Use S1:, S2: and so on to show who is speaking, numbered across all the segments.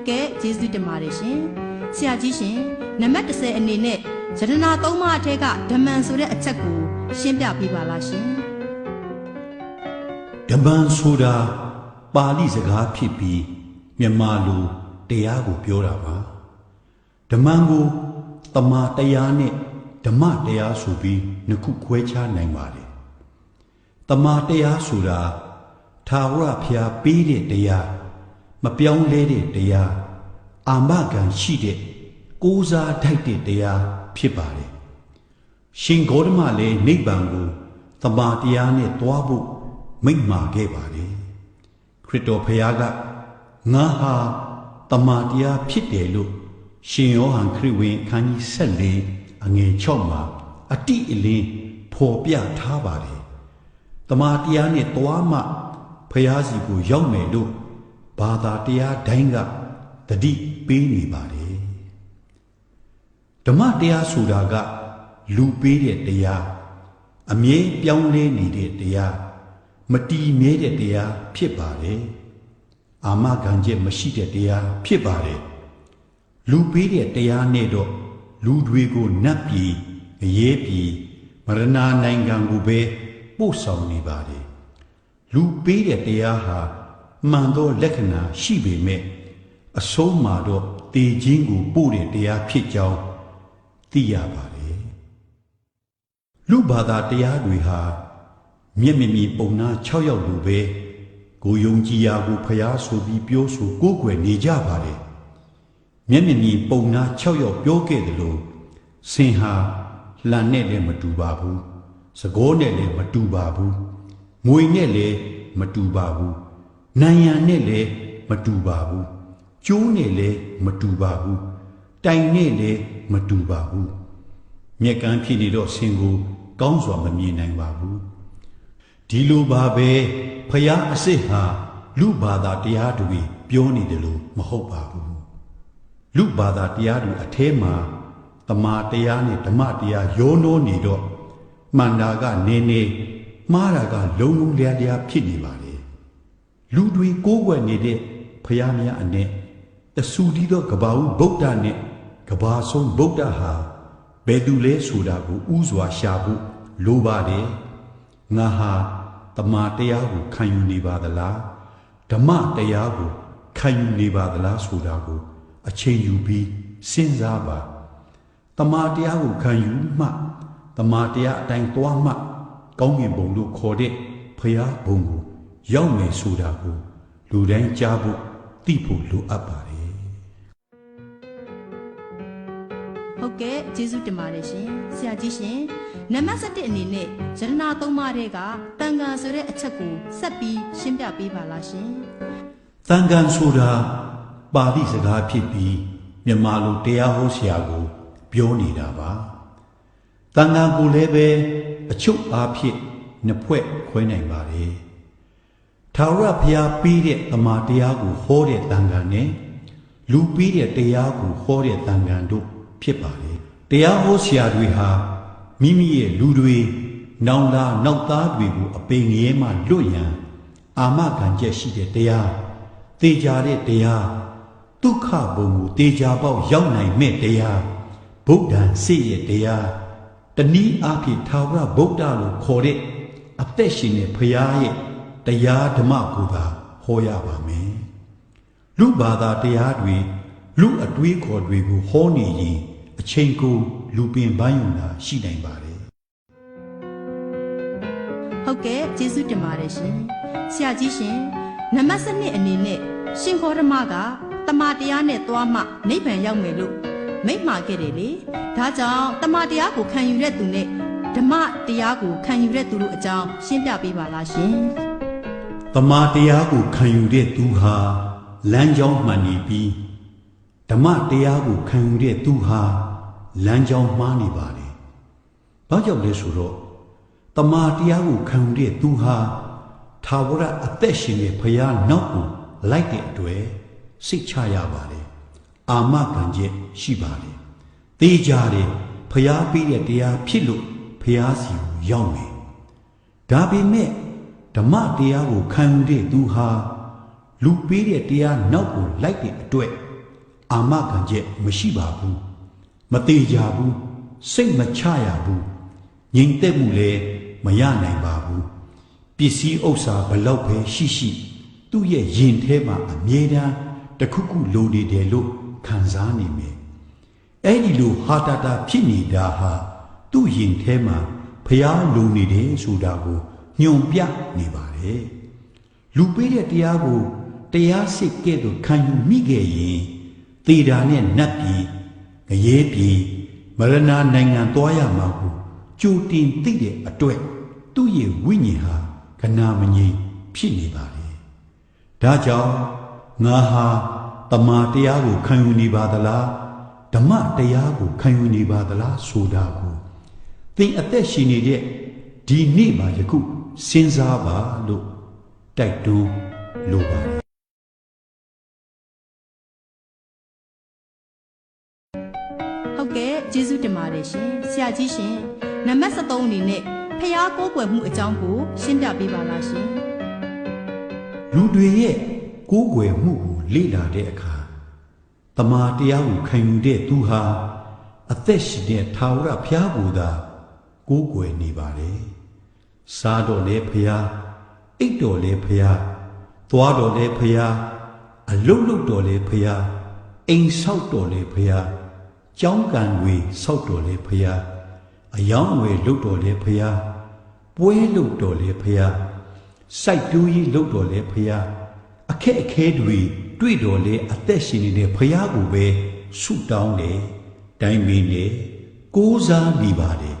S1: ဟုတ်ကဲ့ကျေးဇူးတင်ပါတယ်ရှင်ဆရာကြီးရှင်နံပါတ်30အနေနဲ့ယတနာသုံးပါးအထက်ကဓမ္မန်ဆိုတဲ့အချက်ကိုရှင်းပြပေးပါလားရှင်
S2: ဓမ္မန်ဆိုတာပါဠိစကားဖြစ်ပြီးမြန်မာလိုတရားကိုပြောတာပါဓမ္မန်ကိုတမာတရားနဲ့ဓမ္မတရားဆိုပြီးနှစ်ခုခွဲခြားနိုင်ပါတယ်တမာတရားဆိုတာသာဝရဖျားပေးတဲ့တရား မပြောင်းလဲတဲ့တရားအာမခံရှိတဲ့ကိုးစားထိုက်တဲ့တရားဖြစ်ပါတယ်ရှင်ဂေါတမလည်းနိဗ္ဗာန်ကိုတမာတရားနဲ့တွားဖို့မိန့်မာခဲ့ပါတယ်ခရစ်တော်ဖျားကငါဟာတမာတရားဖြစ်တယ်လို့ရှင်ယောဟန်ခရစ်ဝင်အခန်းကြီး14အငယ်6မှာအတိအလင်းဖော်ပြထားပါတယ်တမာတရားနဲ့တွားမှဖျားစီကိုရောက်မယ်လို့ ဘာသာတရားတိုင်းကတတိပေးနေပါတယ်ဓမ္မတရားဆိုတာက လူပေးတဲ့တရားအမြဲပြောင်းလဲနေတဲ့တရားမတည်မြဲတဲ့တရားဖြစ်ပါတယ်အာမခံချက်မရှိတဲ့တရားဖြစ်ပါတယ်လူပေးတဲ့တရားနဲ့တော့လူတွေကိုနတ်ပြည်အရေးပြည်မရဏနိုင်ငံကိုပဲပို့ဆောင်နေပါတယ်လူပေးတဲ့တရားဟာ မှန်သောလက္ခဏာရှိပေမဲ့အဆုံးမှာတော့တည်ခြင်းကိုပို့တဲ့တရားဖြစ်ကြောင်းသိရပါတယ်လူဘာသာတရားတွေဟာမျက်မြင်မြင်ပုံနာ6ယောက်လိုပဲကိုယုံကြည်ရာကိုဖျားဆိုပြီးပြောဆိုကိုးကွယ်နေကြပါတယ်မျက်မြင်မြင်ပုံနာ6ယောက်ပြောခဲ့တယ်လို့စင်ဟာလှန်နဲ့လည်းမတူပါဘူးစကောနဲ့လည်းမတူပါဘူးငွေနဲ့လည်းမတူပါဘူး နိုင်ရန်နဲ့လည်းမတူပါဘူးကျိုးနဲ့လည်းမတူပါဘူးတိုင်နဲ့လည်းမတူပါဘူးမြက်ကန်းဖြစ်နေတော့ဆင်ကို ကောင်းစွာမမြင်နိုင်ပါဘူးဒီလိုပါပဲဖျားအစ်စ်ဟာလူဘာသာတရားတွေပြောနေတယ်လို့မဟုတ်ပါဘူးလူဘာသာတရားတွေအแทမှာတမာတရားနဲ့ဓမ္မတရားရောနှောနေတော့မှန်တာကနေနေမှားတာက လုံလုံလျားလျားဖြစ်နေပါ လေလူတွေကိုးကွယ်နေတဲ့ဖျားများအနဲ့တဆူတီသောကဘာဦးဗုဒ္ဓနဲ့ကဘာဆုံးဗုဒ္ဓဟာဘယ်သူလဲဆိုတာကိုဥစွာရှာဖို့လိုပါတယ်ငါဟာတမန်တရားကိုခံယူနေပါသလားဓမ္မတရားကိုခံယူနေပါသလားဆိုတာကိုအချိန်ယူပြီးစဉ်းစားပါတမန်တရားကိုခံယူမှတမန်တရားအတိုင်းသွားမှကောင်းကင်ဘုံလို့ခေါ်တဲ့ဖရာဘုံကို ရောက်မယ်ဆိုတာကိုလူတိုင်းကြားဖို့သိဖို့လိုအပ်ပါတယ်
S1: ဟုတ်ကဲ့ကျေးဇူးတင်ပါတယ်ရှင်ဆရာကြီးရှင်နံပါတ်7အနေနဲ့ယတနာသုံးပါးတဲ့ကတန်ခါဆိုတဲ့အချက်ကိုဆက်ပြီးရှင်းပြပေးပါလားရှင်
S2: တန်ကန်ဆိုတာပါဠိစကားဖြစ်ပြီးမြန်မာလိုတရားဟောဆရာကိုပြောနေတာပါတန်ကန်ကိုလည်းပဲအချုပ်အားဖြင့်နှစ်ဖွဲ့ခွဲနိုင်ပါတယ် ထာဝရဘုရားပြီးတဲ့တမန်တရားကိုဟောတဲ့တန်ကန်နဲ့လူပြီးတဲ့တရားကိုဟောတဲ့တန်ကန်တို့ဖြစ်ပါတယ်တရားဟောဆရာတွေဟာမိမိရဲ့လူတွေနောင်လာနောက်သားတွေကိုအပင်ငရဲမှလွတ်ရန်အာမခံချက်ရှိတဲ့တရားတေချာတဲ့တရားဒုက္ခဘုံကိုတေချာပေါက်ရောက်နိုင်မဲ့တရားဗုဒ္ဓံစိတ်ရဲ့တရားတနည်းအားဖြင့်ထာဝရဗုဒ္ဓလို့ခေါ်တဲ့အသက်ရှင်တဲ့ဖရာရဲ့ တရားဓမ္မကိုသာဟောရပါမယ်လူဘာသာတရားတွေလူအတွေးခေါ်တွေကိုဟောနေရင်အချိန်ကိုလူပင်ပန်းယူတာရှိနိုင်ပါတယ်
S1: ဟုတ်ကဲ့ကျေးဇူးတင်ပါတယ်ရှင်ဆရာကြီးရှင်နံပါတ်7အနေနဲ့ရှင်ခေါရမကတမန်တရားနဲ့သွားမှနိဗ္ဗာန်ရောက်မယ်လို့မိန့်မှာခဲ့တယ်လေဒါကြောင့်တမန်တရားကိုခံယူတဲ့သူနဲ့ဓမ္မတရားကိုခံယူတဲ့သူတို့အကြောင်းရှင်းပြပေးပါလားရှင်
S2: တမာတရားကိုခံယူတဲ့သူဟာလမ်းကြောင်းမှန်နေပြီးဓမ္မတရားကိုခံယူတဲ့သူဟာလမ်းကြောင်းမှားနေပါတယ်။ဘာကြောင့်လဲဆိုတော့တမာတရားကိုခံယူတဲ့သူဟာသာဝရအသက်ရှင်တဲ့ဘုရားနောက်ကိုလိုက်တဲ့အတွက်စိတ်ချရပါတယ်။အာမခံချက်ရှိပါတယ်။တေးကြတယ်ဘုရားပေးတဲ့တရားဖြစ်လို့ဘုရားစီကိုရောက်မယ်။ဒါပေမဲ့ ဓမ္မတရားကိုခံယူတဲ့သူဟာလူပေးတဲ့တရားနောက်ကိုလိုက်တဲ့အတွက်အာမခံချက်မရှိပါဘူးမသေးကြဘူးစိတ်မချရဘူးငြိမ်သက်မှုလည်းမရနိုင်ပါဘူးပစ္စည်းဥစ္စာဘလောက်ပဲရှိရှိ သူ့ရဲ့ရင်ထဲမှာအမြဲတမ်းတစ်ခုခုလိုနေတယ်လို့ခံစားနေမယ်အဲ့ဒီလိုဟာတာတာဖြစ်နေတာဟာသူ့ရင်ထဲမှာဖျားလိုနေတယ်ဆိုတာကို ညွန်ပြနေပါတယ်လူပေးတဲ့တရားကိုတရားစစ်ကဲ့သို့ခံယူမိခဲ့ရင်သေတာနဲ့နတ်ပြည်ငရဲပြည်မရဏနိုင်ငံသွားရမှာကိုကြိုတင်သိတဲ့အတွက်သူ့ရဲ့ဝိညာဉ်ဟာကနာမငြိမ်ဖြစ်နေပါလေဒါကြောင့်ငါဟာတမာတရားကိုခံယူနေပါသလားဓမ္မတရားကိုခံယူနေပါသလားဆိုတာကိုသင်အသက်ရှင်နေတဲ့ဒီနေ့မှာယခု စဉ်းစားပါလို့တိုက်တွန်းလိုပါတယ်
S1: ဟုတ်ကဲ့ကျေးဇူးတင်ပါတယ်ရှင်ဆရာကြီးရှင်နံပါတ်73အနေနဲ့ဖျားကိုးကွယ်မှုအကြောင်းကိုရှင်းပြပေးပါလားရှင်
S2: လူတွေရဲ့ကိုးကွယ်မှုကိုလေ့လာတဲ့အခါတမာတရားကိုခံယူတဲ့သူဟာအသက်ရှင်တဲ့ထာဝရဘုရားကိုသာကိုးကွယ်နေပါတယ်။ စားတော်လဲဘုရားအိတ်တော်လဲဘုရားသွားတော်လဲဘုရားအလုတ်လုတ်တော်လဲဘုရားအိမ်ဆောက်တော်လဲဘုရားကြောင်းကန်တွေဆောက်တော်လဲဘုရားအယောင်းဝယ်လုတ်တော်လဲဘုရားပွဲလုတ်တော်လဲဘုရားစိုက်တူးကြီးလုပ်တော်လဲဖရာအခက်အခဲတွေတွေ့တော်လဲအသက်ရှင်နေတဲ့ဖရာကိုပဲဆုတောင်းတယ်တိုင်းမင်းနဲ့ကိုးစားနေပါတယ်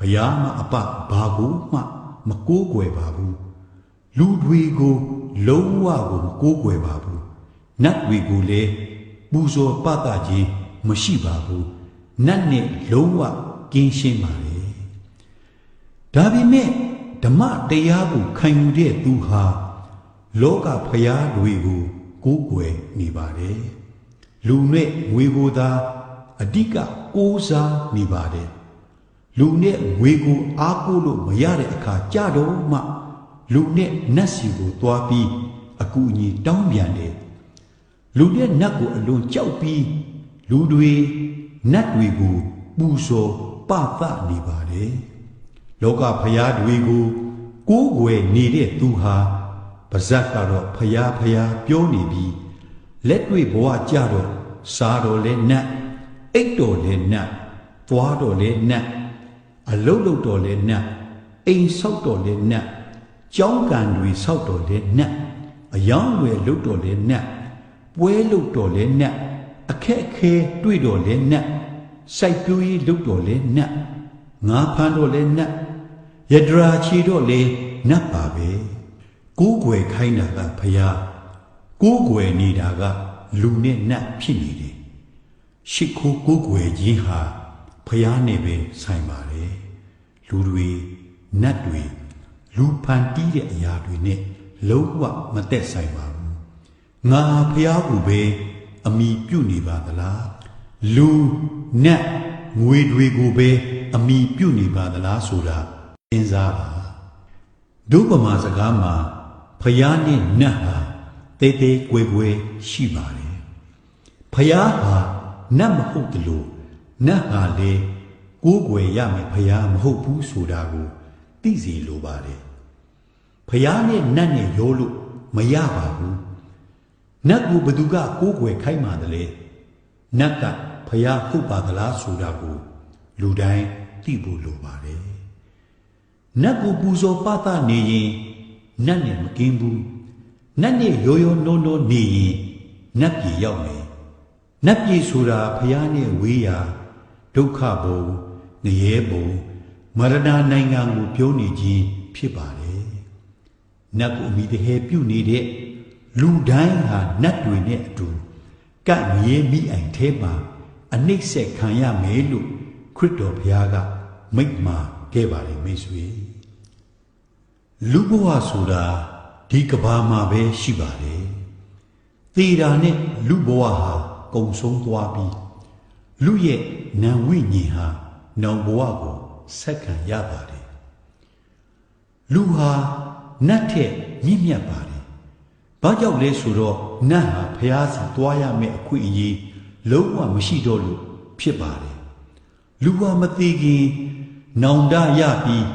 S2: ဖရာမအပဘာကိုမှမကိုးကွယ်ပါဘူးလူတွေကိုလုံးဝကိုမကိုးကွယ်ပါဘူးနတ်တွေကိုလည်းပူဇော်ပသခြင်းမရှိပါဘူးနတ်နဲ့လုံးဝကင်းရှင်းပါလေဒါပေမဲ့ဓမ္မတရားကိုခံယူတဲ့သူဟာလောကဖျားတွေကိုကိုးကွယ်နေပါတယ်လူနဲ့ငွေကိုသာအဓိကကိုးစားနေပါတယ် လူနဲ့ငွေကိုအားကိုးလို့မရတဲ့အခါကြတော့မှလူနဲ့နတ်စီကိုသွားပြီးအကူအညီတောင်းပြန်တယ်လူနဲ့နတ်ကိုအလွန်ကြောက်ပြီးလူတွေနတ်တွေကိုပူဇော်ပသနေပါတယ်လောကဖျားတွေကိုကိုးကွယ်နေတဲ့သူဟာပါဇက်ကတော့ဖျားဖျားပြောနေပြီးလက်တွေ့ဘဝကြတော့စားတော်လဲနတ်အိတ်တော်လဲနတ်သွားတော်လဲနတ် အလုတ်လုတ်တော်လဲနတ်အိမ်ဆောက်တော်လဲနတ်ကြောင်းကန်တွေဆောက်တော်လဲနတ်အယောင်းဝယ်လုတ်တော်လဲနတ်ပွဲလုတ်တော်လဲနတ်အခက်အခဲတွေ့တော်လဲနတ်စိုက်ပျိုးရေးလုတ်တော်လဲနတ်ငါဖမ်းတော့လဲနတ်ယဒရာချီတော့လဲနတ်ပါပဲကိုးကွယ်ခိုင်းတာကဖယားကိုးကွယ်နေတာကလူနဲ့နတ်ဖြစ်နေတယ်ရှ िख ိုးကိုးကွယ်ခြင်းဟာ ဖယားနဲ့ပဲဆိုင်ပါတယ်လူတွေနတ်တွေလူဖန်တီးတဲ့အရာတွေနဲ့လုံးဝမသက်ဆိုင်ပါဘူးငါဖယားကိုပဲအမိပြုတ်နေပါသလားလူနတ်ငွေတွေကိုပဲအမိပြုတ်နေပါသလားဆိုတာစဉ်းစားပါဒုပမာစကားမှာဖယားနဲ့နတ်ဟာတေးသေးကွယ်ကွယ်ရှိပါတယ်ဖယားဟာနတ်မဟုတ်တယ်လို့ နတ်ဟာလေကိုးကွယ်ရမယ်ဖယားမဟုတ်ဘူးဆိုတာကိုသိစီလိုပါတယ်ဖယားနဲ့နတ်နဲ့ရောလို့မရပါဘူးနတ်ကိုဘသူကကိုးကွယ်ခိုင်းပါသလဲနတ်ကဖယားဟုတ်ပါသလားဆိုတာကိုလူတိုင်းသိဖို့လိုပါတယ်နတ်ကိုပူဇော်ပသနေရင်နတ်နဲ့မကင်းဘူးနတ်နဲ့ရိုးရိုးနိုးနိုးနေရင်နတ်ပြည်ရောက်မယ်နတ်ပြည်ဆိုတာဖယားနဲ့ဝေးရာ ဒုက္ခဘုံငရဲဘုံမရဏနိုင်ငံကိုပြောနေခြင်းဖြစ်ပါတယ်နတ်ကိုအမိတဟဲပြုတ်နေတဲ့လူတိုင်းဟာနတ်တွေနဲ့အတူကပ်မြဲမိအိမ်ထဲမှာအနှိမ့်ဆက်ခံရမယ်လို့ခရစ်တော်ဘုရားက မိန့်မာခဲ့ပါတယ်မိတ်ဆွေလူဘဝဆိုတာဒီကဘာမှာပဲရှိပါတယ်သေတာနဲ့လူဘဝဟာကုံဆုံးသွားပြီး လူရဲ့နာဝိညာဉ်ဟာနောင်ဘဝကိုဆက်ခံရပါတယ်လူဟာနတ်ထက်မြင့်မြတ်ပါတယ်ဘာကြောင့်လဲဆိုတော့နတ်ဟာဖျားစီသွားရမယ့်အခွင့်အရေးလုံးဝမရှိတော့လို့ဖြစ်ပါတယ်လူဟာမသေးခင်နောင်တရပြီး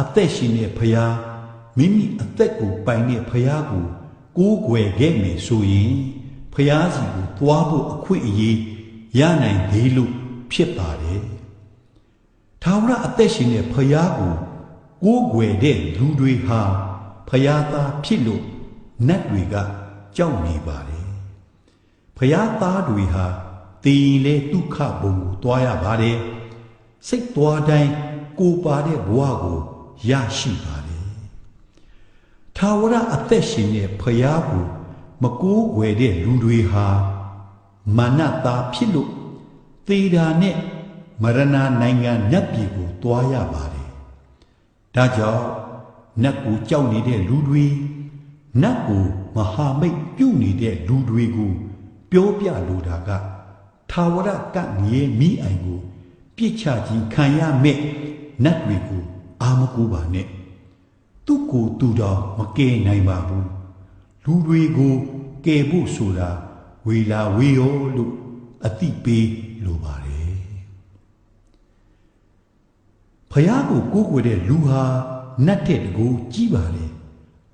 S2: အသက်ရှင်တဲ့ဖျားမိမိအသက်ကိုပိုင်တဲ့ဖျားကိုကိုးကွယ်ခဲ့မယ်ဆိုရင်ဖျားစီကိုသွားဖို့အခွင့်အရေး ရနိုင်သေးလို့ဖြစ်ပါတယ်ထာဝရအသက်ရှင်တဲ့ဖျားကိုကိုးကွယ်တဲ့လူတွေဟာဖျားသားဖြစ်လို့နတ်တွေကကြောက်နေပါတယ်ဖျားသားတွေဟာတည်ရင်လေဒုက္ခဘုံကိုတွားရပါတယ်စိတ်သွားတိုင်းကိုပါတဲ့ဘဝကိုရရှိပါတယ်ထာဝရအသက်ရှင်တဲ့ဖျားကိုမကိုးကွယ်တဲ့လူတွေဟာ မာနသားဖြစ်လို့သေတာနဲ့မရဏနိုင်ငံမြတ်ပြည်ကိုတွားရပါတယ်ဒါကြောင့်နတ်ကိုကြောက်နေတဲ့လူတွေနတ်ကိုမဟာမိတ်ပြုတ်နေတဲ့လူတွေကိုပြောပြလိုတာကထာဝရကငရေမိအိုင်ကိုပြစ်ချခြင်းခံရမဲ့နတ်တွေကိုအာမကူပါနဲ့သူ့ကိုယ်သူတော်မကယ်နိုင်ပါဘူးလူတွေကိုကယ်ဖို့ဆိုတာ ဝေလာဝေရောလို့အတိပေးလိုပါတယ်ဖယားကိုကိုးကွယ်တဲ့လူဟာနတ်တဲ့တကူကြီးပါလေ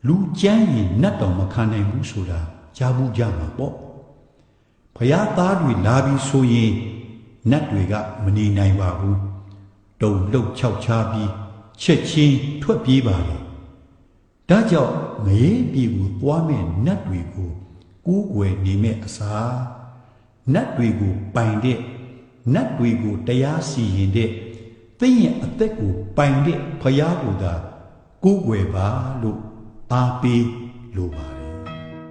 S2: လူကြမ်းရင်နတ်တော်မခံနိုင်ဘူးဆိုတာကြားဘူးကြမှာပေါ့ဖယားသားတွေလာပြီးဆိုရင်နတ်တွေကမနေနိုင်ပါဘူးတုံလှုပ်ချောက်ချားပြီးချက်ချင်းထွက်ပြေးပါလေဒါကြောင့်ငရေပြည်ကိုသွားမဲ့နတ်တွေကို ကိုးကွယ်နေမဲ့အစားနတ်တွေကိုပိုင်တဲ့နတ်တွေကိုတရားစီရင်တဲ့သိရင်အသက်ကိုပိုင်တဲ့ဖယားကိုသာကိုးကွယ်ပါလို့အားပေးလိုပါတယ်